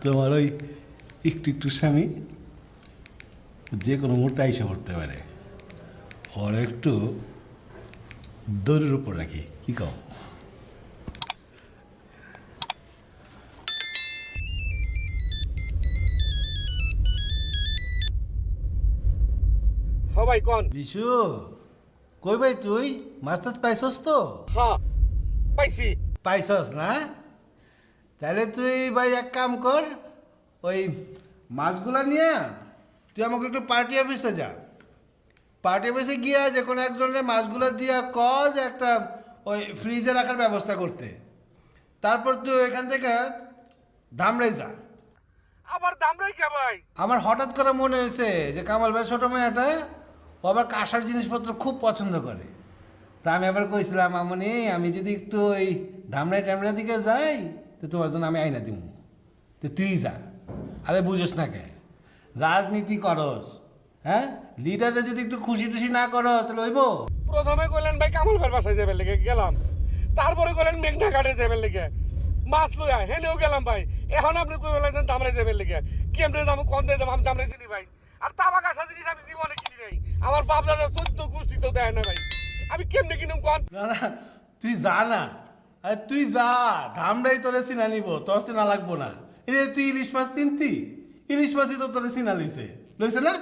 তোমার ওই একটু একটু স্বামী যে কোনো মুহূর্তে আইসা পড়তে পারে। ওর একটু দড়ির উপর রাখি কি কও? কন। বিশু? কই ভাই তুই? মাছ টাছ পাইছস তো? হ্যাঁ পাইছি। পাইছস না? তাহলে তুই ভাই এক কাম কর ওই মাছগুলা নিয়ে তুই আমাকে একটু পার্টি অফিসে যা। পার্টি অফিসে গিয়া যে কোনো একজনের মাছগুলা দিয়া ক যে একটা ওই ফ্রিজে রাখার ব্যবস্থা করতে। তারপর তুই এখান থেকে ধামরাই যা। আবার দাম কে ভাই? আমার হঠাৎ করে মনে হয়েছে যে কামাল ভাই ছোটো মেয়েটা ও আবার কাঁসার জিনিসপত্র খুব পছন্দ করে। তা আমি আবার কইছিলাম আমনি আমি যদি একটু ওই ধামরাই টামরাই দিকে যাই, তো তোমার জন্য আমি আইনা দিব তো তুই যা। আরে বুঝোস না কে? রাজনীতি করস হ্যাঁ? লিডারে যদি একটু খুশি টুশি না করস, তাহলে হইব? প্রথমে কইলেন, ভাই কামাল ভাই বাসায় যাবেন লেগে গেলাম। তারপরে কইলেন, মেঘনা ঘাটে যাবেন লেগে। মাছ লইয়া হেনেও গেলাম, ভাই, এখন আপনি কই বলেছেন দামরে যাবেন লেগে। কেমনে যাব, কোন দিয়ে যাব, আমি দামরে চিনি, ভাই। আর তাবাক আসা জিনিস আমি জীবনে আমার দাদা চোদ্দ গোষ্ঠী তো দেয় না ভাই। আমি কেমনে কিনুম কোন? না না, তুই যা না। আরে তুই যা, ধামরাই তোরে চিনা নিব, তোর চিনা লাগবো না। যে তুই ইলিশ মাছ চিনতি? ইলিশ মাছই তো তোরে চিনা লইছে। লইছে না?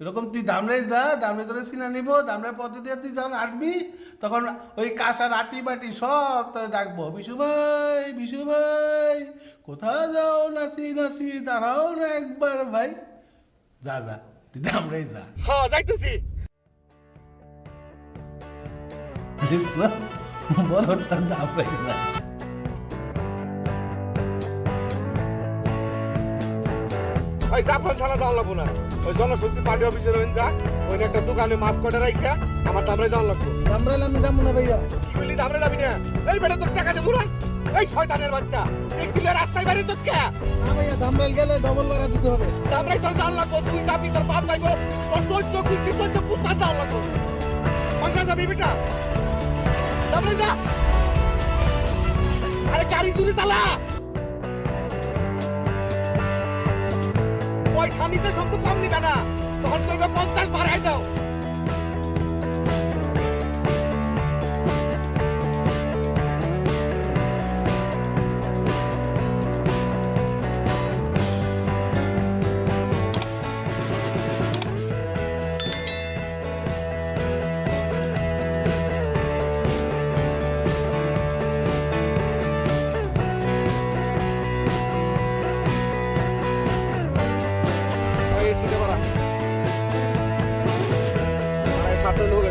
এরকম তুই দামরাই যা দামরাই তোরে চিনা নিব দামরাই পদ্ধতি তুই যখন আটবি, তখন ওই কাঁসার আটি বাটি সব তোরে ডাকবো। বিশু ভাই বিশু ভাই কোথাও যাও নাচি নাচি, দাঁড়াও না একবার ভাই। যা যা। তুই দামরাই যা হ্যাঁ যাইতেছি দেখছ বছরটা দামরাই যা ওই জাফরান থানা যাওয়া লাগবো না। ওই জনশক্তি পার্টি অফিসে রয়েন যা ওই একটা দোকানে মাছ কটা রাইখা আমার দামরে যাওয়া লাগবো। দামরাইলে আমি যাব না ভাইয়া। কি বললি দামরে যাবি না? এই বেটা তোর টাকা দেবো নাই এই শয়তানের বাচ্চা। দেখছিল রাস্তায় বাইরে তোর কে? না ভাইয়া দামরাইল গেলে ডবল ভাড়া দিতে হবে। দামরে তোর যাওয়া লাগবো তুই যাবি তোর বাপ যাইবো। তোর চোদ্দ কুষ্টি চোদ্দ পুস্তা যাওয়া লাগবো কোনটা যাবি বেটা। দামরে যা। আরে গাড়ি দূরে চালা। পয়সা নিতে সব তো কম নিবে না। তখন করবে পঞ্চাশ বাড়াই দাও। ওই